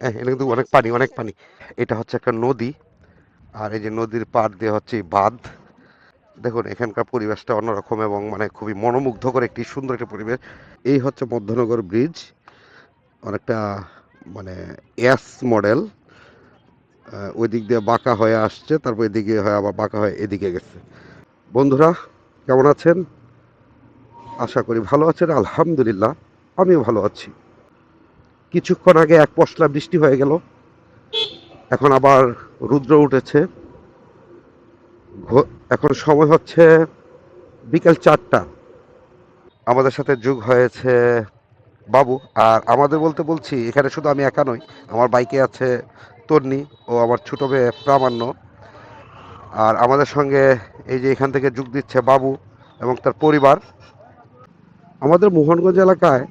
হ্যাঁ এটা কিন্তু অনেক পানি অনেক পানি। এটা হচ্ছে একটা নদী, আর এই যে নদীর পাড় দিয়ে হচ্ছে বাঁধ। দেখুন, এখানকার পরিবেশটা অন্যরকম এবং মানে খুবই মনোমুগ্ধকর একটি সুন্দর একটা পরিবেশ। এই হচ্ছে মধ্যনগর ব্রিজ, অনেকটা মানে এস মডেল। ওই দিক দিয়ে বাঁকা হয়ে আসছে, তারপর এদিকে হয়ে আবার বাঁকা হয়ে এদিকে গেছে। বন্ধুরা, কেমন আছেন? আশা করি ভালো আছেন, আলহামদুলিল্লাহ, আমিও ভালো আছি। কিছুক্ষণ আগে এক পশলা বৃষ্টি হয়ে গেল। এখন আবার রুদ্র উঠেছে। এখন সময় হচ্ছে বিকেল চারটা। আমাদের সাথে যোগ হয়েছে বাবু। আর আমাদের বলতে বলছি, এখানে শুধু আমি একা নই, আমার বাইকে আছে তন্নি ও আমার ছোট মেয়ে প্রামাণ্য। আর আমাদের সঙ্গে এই যে এখান থেকে যোগ দিচ্ছে বাবু এবং তার পরিবার। আমাদের মোহনগঞ্জ এলাকায়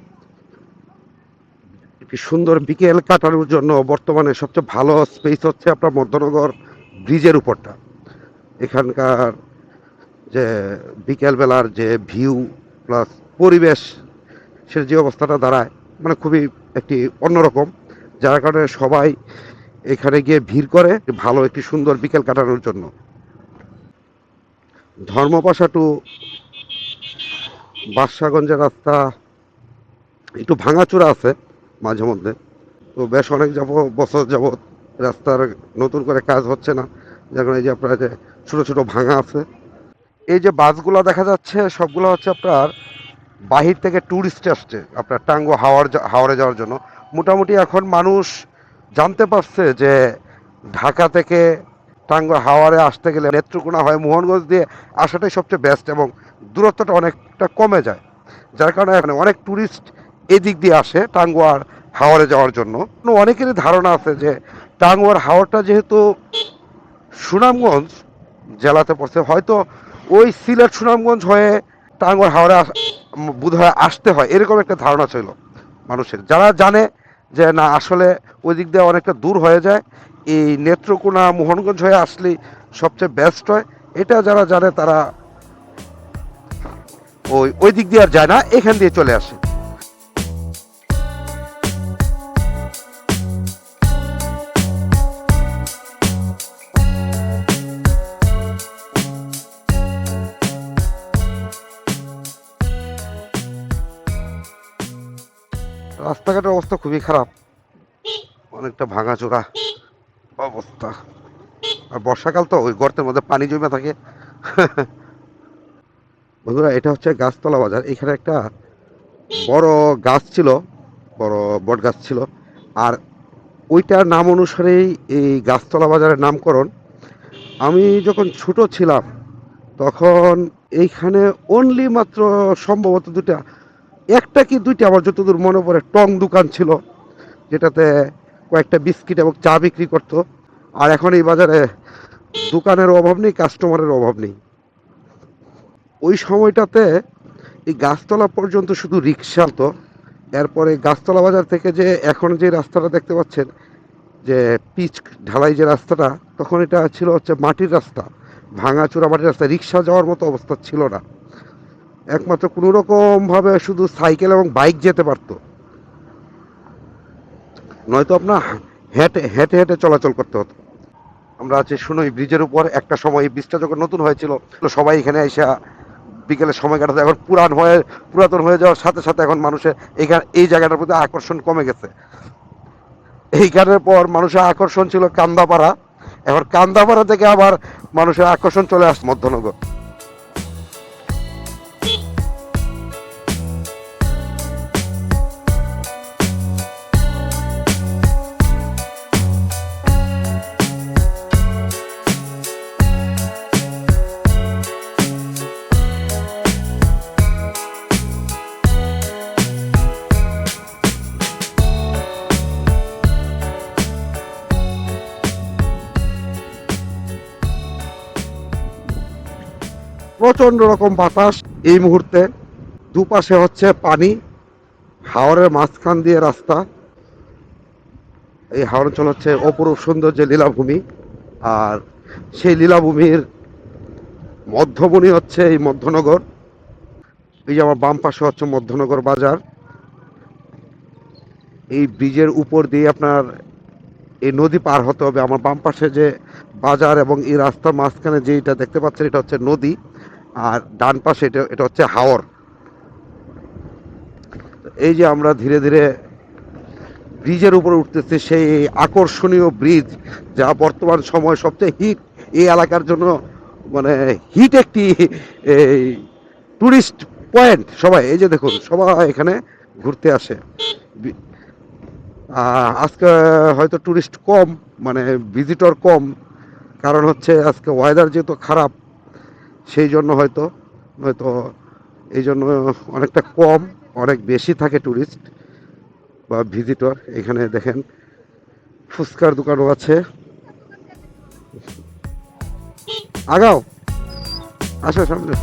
একটি সুন্দর বিকেল কাটানোর জন্য বর্তমানে সবচেয়ে ভালো স্পেস হচ্ছে আপনার মধ্যনগর ব্রিজের উপরটা। এখানকার যে বিকেলবেলার যে ভিউ প্লাস পরিবেশ, সে যে অবস্থাটা দাঁড়ায় মানে খুবই একটি অন্যরকম, যার কারণে সবাই এখানে গিয়ে ভিড় করে ভালো একটি সুন্দর বিকেল কাটানোর জন্য। ধর্মপাশা টু বাদশাগঞ্জের রাস্তা একটু ভাঙাচোরা আছে। মাঝে মধ্যে। তো বেশ অনেক যাব বছর যাবৎ রাস্তার নতুন করে কাজ হচ্ছে না। যার কারণে এই যে আপনার যে ছোটো ছোটো ভাঙা আছে, এই যে বাসগুলো দেখা যাচ্ছে, সবগুলো হচ্ছে আপনার বাহির থেকে ট্যুরিস্ট আসছে, আপনার টাঙ্গো হাওয়ার হাওড়ে যাওয়ার জন্য। মোটামুটি এখন মানুষ জানতে পারছে যে ঢাকা থেকে টাঙ্গো হাওয়ারে আসতে গেলে নেত্রকোনা হয় মোহনগঞ্জ দিয়ে আসাটাই সবচেয়ে বেস্ট এবং দূরত্বটা অনেকটা কমে যায়। যার কারণে এখানে অনেক ট্যুরিস্ট এদিক দিয়ে আসে টাঙ্গুয়ার হাওড়ে যাওয়ার জন্য। অনেকেরই ধারণা আছে যে টাঙ্গুয়ার হাওড়টা যেহেতু সুনামগঞ্জ জেলাতে পড়ছে, হয়তো ওই সিলেট সুনামগঞ্জ হয়ে টাঙ্গুয়ার হাওড়ে বোধ হয় আসতে হয়, এরকম একটা ধারণা ছিল মানুষের। যারা জানে যে না, আসলে ওই দিক দিয়ে অনেকটা দূর হয়ে যায়, এই নেত্রকোনা মোহনগঞ্জ হয়ে আসলেই সবচেয়ে বেস্ট হয়। এটা যারা জানে তারা ওই ওই দিক দিয়ে আর যায় না, এখান দিয়ে চলে আসে। রাস্তাঘাটের অবস্থা খুবই খারাপ। অনেকটা ভাঙাচোরা অবস্থা। আর বর্ষাকাল তো ওই গর্তের মধ্যে পানি জমে থাকে। বন্ধুরা, এটা হচ্ছে গাছতলা বাজার। এখানে একটা বড় গাছ ছিল, বড় বট গাছ ছিল। আর ওইটার নাম অনুসারেই এই গাছতলা বাজারের নামকরণ। আমি যখন ছোট ছিলাম, তখন এইখানে অনলি মাত্র সম্ভবত দুটা একটা কি দুইটা? আমার যতদূর মনে পড়ে, টং দোকান ছিল, যেটাতে কয়েকটা বিস্কিট এবং চা বিক্রি করতো। আর এখন এই বাজারে দোকানের অভাব নেই কাস্টমারের অভাব নেই। ওই সময়টাতে এই গাছতলা পর্যন্ত শুধু রিক্সা তো এরপরে গাছতলা বাজার থেকে যে এখন যে রাস্তাটা দেখতে পাচ্ছেন, যে পিচ ঢালাই যে রাস্তাটা, তখন এটা ছিল হচ্ছে মাটির রাস্তা। ভাঙাচোরা মাটির রাস্তা, রিক্সা যাওয়ার মতো অবস্থা ছিল না। একমাত্র কোনো রকম ভাবে শুধু সাইকেল এবং বাইক যেতে পারতো। নয়তো আপনার হেঁটে হেঁটে হেঁটে চলাচল করতে হতো। আমরা আছি শুনোই ব্রিজের উপর। একটা সময় এই ব্রিজটা যখন নতুন হয়েছিল, সবাই এখানে এসে বিকেলে সময় কাটাতে এখন পুরান হয়ে, পুরাতন হয়ে যাওয়ার সাথে সাথে এখন মানুষের এখানে এই জায়গাটার প্রতি আকর্ষণ কমে গেছে। এইখানের পর মানুষের আকর্ষণ ছিল কান্দাপাড়া। এখন কান্দাপাড়া থেকে আবার মানুষের আকর্ষণ চলে আসছে মধ্যনগর। প্রচণ্ড রকম বাতাস। এই মুহূর্তে দুপাশে হচ্ছে পানি হাওড়ের মাঝখান দিয়ে রাস্তা। এই হাওড় অঞ্চল হচ্ছে অপরূপ সুন্দর যে লীলাভূমি। আর সেই লীলাভূমির মধ্যমণি হচ্ছে এই মধ্যনগর। এই যে আমার বাম পাশে হচ্ছে মধ্যনগর বাজার। এই ব্রিজের উপর দিয়ে আপনার এই নদী পার হতে হবে। আমার বাম পাশে যে বাজার এবং এই রাস্তার মাঝখানে যেটা দেখতে পাচ্ছেন, এটা হচ্ছে নদী। আর ডান পাশে এটা এটা হচ্ছে হাওর। এই যে আমরা ধীরে ধীরে ব্রিজের উপরে উঠতেছি, সেই আকর্ষণীয় ব্রিজ যা বর্তমান সময় সবচেয়ে হিট এই এলাকার জন্য মানে হিট একটি, এই টুরিস্ট পয়েন্ট সবাই। এই যে দেখুন, সবাই এখানে ঘুরতে আসে। আজকে হয়তো টুরিস্ট কম মানে ভিজিটর কম, কারণ হচ্ছে আজকে ওয়েদার যেহেতু খারাপ সেই জন্য হয়তো হয়তো এই জন্য অনেকটা কম, অনেক বেশি থাকে ট্যুরিস্ট বা ভিজিটর এখানে দেখেন ফুচকার দোকানও আছে। আগাও। আসো সামনে।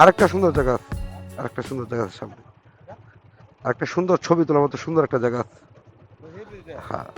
আরেকটা সুন্দর জায়গা, আরেকটা সুন্দর জায়গা আছে সামনে। আরেকটা সুন্দর ছবি তোলার মতো সুন্দর একটা জায়গা। হ্যাঁ।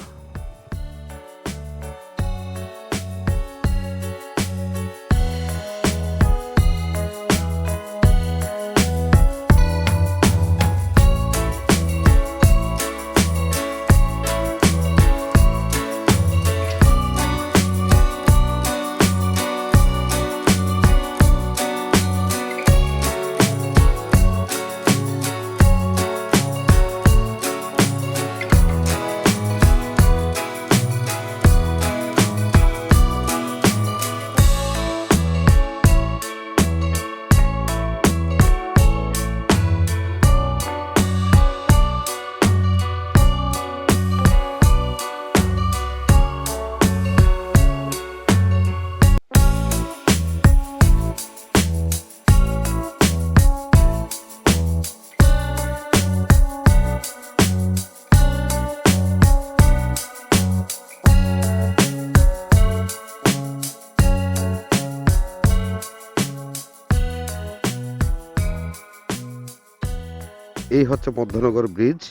এই হচ্ছে মধ্যনগর ব্রিজ।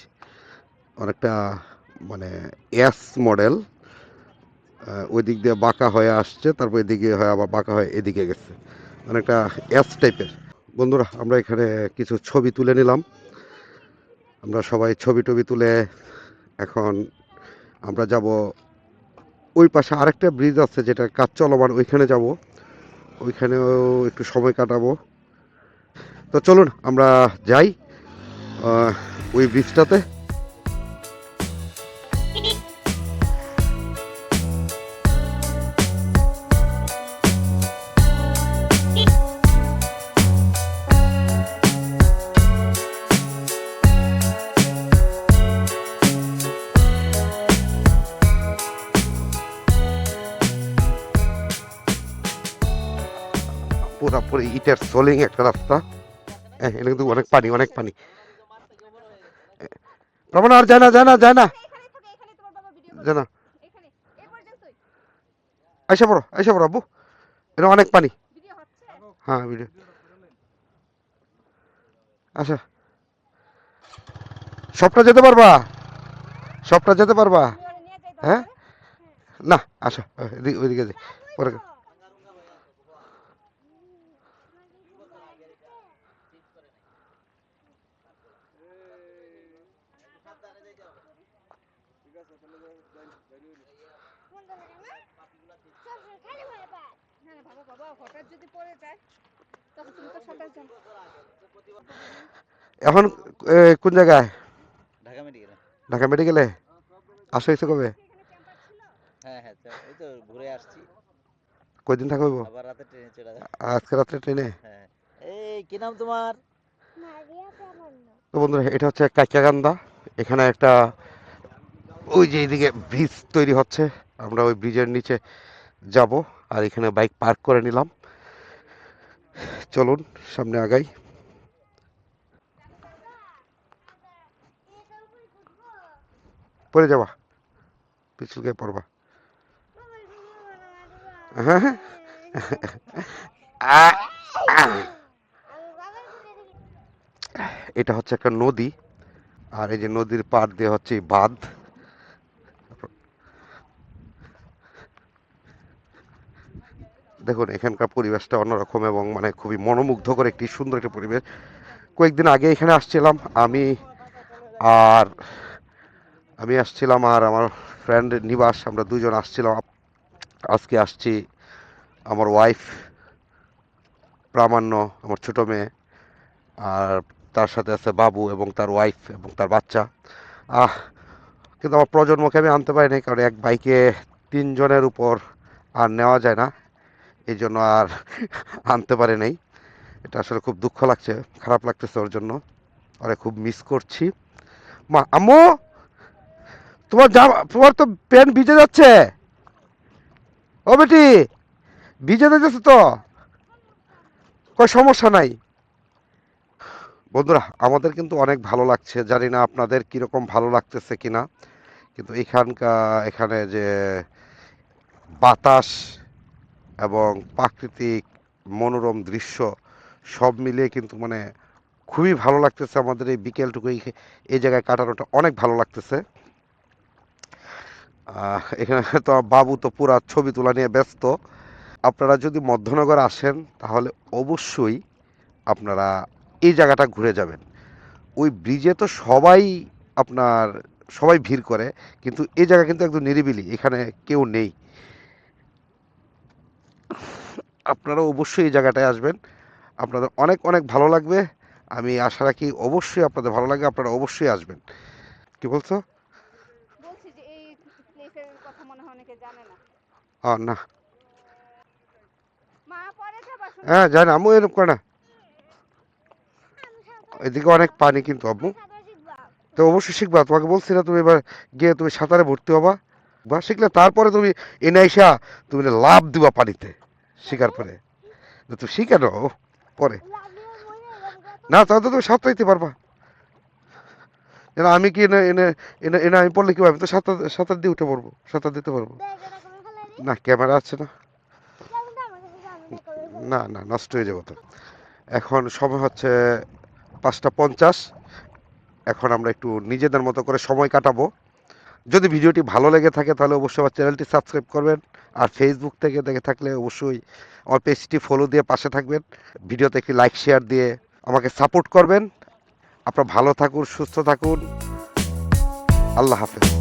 অনেকটা মানে এস মডেল। ওই দিক দিয়ে বাঁকা হয়ে আসছে, তারপর এদিকে হয়ে আবার বাঁকা হয়ে এদিকে গেছে। অনেকটা এস টাইপের। বন্ধুরা, আমরা এখানে কিছু ছবি তুলে নিলাম। আমরা সবাই ছবি টবি তুলে এখন আমরা যাব ওই পাশে আরেকটা ব্রিজ আছে যেটা কাজ চলমান, ওইখানে যাব। ওইখানেও একটু সময় কাটাবো। তো চলুন, আমরা যাই। ওই ব্রিজটাতে পুরোপুরি ইটের সোলিং একটা রাস্তা। হ্যাঁ এটা কিন্তু অনেক পানি অনেক পানি। রমনা, আর যায় না যায় না যায় না। যায় না। আইসা পড়ো আইসা পড়ো, আব্বু। এটা অনেক পানি। হ্যাঁ ভিডিও আচ্ছা। সবটা যেতে পারবা? সবটা যেতে পারবা? হ্যাঁ? না, আসো ওইদিকে যাই। পরে না না বাবা বাবা হঠাৎ যদি পড়ে যায় তখন তুমি তো সাঁতার জানো। এখন কোন জায়গায়? ঢাকা মেডিকেলে। ঢাকা মেডিকেলে? আসো এসে কবে? হ্যাঁ হ্যাঁ এই তো ঘুরে আসছি। কয়দিন থাকব? আবার রাতে ট্রেনে চলে যাব। আজকে রাত্রে ট্রেনে? হ্যাঁ এই কি নাম তোমার? তো বন্ধুরা এটা হচ্ছে কাইকাগান্দা এখানে একটা ওই যে এইদিকে ব্রিজ তৈরি হচ্ছে। আমরা ওই ব্রিজের নিচে যাব। আর এখানে বাইক পার্ক করে নিলাম। চলুন, সামনে আগাই। পড়ে যাবা। পিছুকে পড়বা। হ্যাঁ হ্যাঁ। এটা হচ্ছে একটা নদী। আর এই যে নদীর পাড় দিয়ে হচ্ছে বাঁধ। দেখুন, এখানকার পরিবেশটা অন্যরকম এবং মানে খুবই মনোমুগ্ধকর একটি সুন্দর একটি পরিবেশ। কয়েকদিন আগে এখানে আসছিলাম, আমি আর আমি আসছিলাম আর আমার ফ্রেন্ড নিবাস, আমরা দুজন আসছিলাম। আজকে আসছি আমার ওয়াইফ প্রামাণ্য, আমার ছোট মেয়ে, আর তার সাথে আছে বাবু এবং তার ওয়াইফ এবং তার বাচ্চা। আহ, কিন্তু আমার প্রজন্মকে আমি আনতে পারিনি, কারণ এক বাইকে তিনজনের উপর আর নেওয়া যায় না। এই জন্য আর আনতে পারি নাই। এটা আসলে খুব দুঃখ লাগছে, খারাপ লাগতেছে ওর জন্য। আরে খুব মিস করছি। মা, আম্মু! তোমার জামা, তোমার তো প্যান্ট ভিজে যাচ্ছে। ও বেটি, ভিজে যাচ্ছে তো। কোনো সমস্যা নাই। বন্ধুরা, আমাদের কিন্তু অনেক ভালো লাগছে। জানি না আপনাদের কীরকম ভালো লাগতেছে কিনা। কিন্তু এখানকার এখানে যে বাতাস এবং প্রাকৃতিক মনোরম দৃশ্য সব মিলিয়ে কিন্তু মানে খুবই ভালো লাগতেছে আমাদের এই বিকেলটুকু এই- জায়গায় কাটানোটা অনেক ভালো লাগতেছে। এখানে তো বাবু তো পুরা ছবি তোলা নিয়ে ব্যস্ত। আপনারা যদি মধ্যনগর আসেন তাহলে অবশ্যই আপনারা এই জায়গাটা ঘুরে যাবেন। ওই ব্রিজে তো সবাই আপনার সবাই ভিড় করে, কিন্তু এই জায়গা কিন্তু একদম নিরিবিলি, এখানে কেউ নেই। আপনারা অবশ্যই এই জায়গাটায় আসবেন। আপনাদের অনেক অনেক ভালো লাগবে। আমি আশা রাখি অবশ্যই আপনাদের ভালো লাগবে আপনারা অবশ্যই আসবেন। কি বলছো? না। হ্যাঁ জানি আম্মু এরকম করে না। এদিকে অনেক পানি কিন্তু আম্মু। তো অবশ্যই শিখবা তোমাকে বলছি না তুমি এবার গিয়ে তুমি সাঁতারে ভর্তি হবা। বা শিখলে তারপরে তুমি এনে আইসা তুমি লাভ দিবা পানিতে। শিকার পরে তো নাও পরে। না, তাহলে তুমি সাঁতরাইতে পারবা। আমি কি এনে এনে এনে এনে আমি পড়লে কি? আমি তো সাঁতার সাঁতার দিয়ে উঠে পড়ব, সাঁতার দিতে পারব। না, ক্যামেরা আছে না। না না, নষ্ট হয়ে যাবে তো। এখন সময় হচ্ছে পাঁচটা পঞ্চাশ। এখন আমরা একটু নিজেদের মতো করে সময় কাটাবো। যদি ভিডিওটি ভালো লেগে থাকে তাহলে অবশ্যই আমার চ্যানেলটি সাবস্ক্রাইব করবেন আর ফেসবুক থেকে দেখে থাকলে অবশ্যই আমার পেজটি ফলো দিয়ে পাশে থাকবেন। ভিডিওতে একটি লাইক শেয়ার দিয়ে আমাকে সাপোর্ট করবেন। আপনারা ভালো থাকুন, সুস্থ থাকুন। আল্লাহ হাফেজ।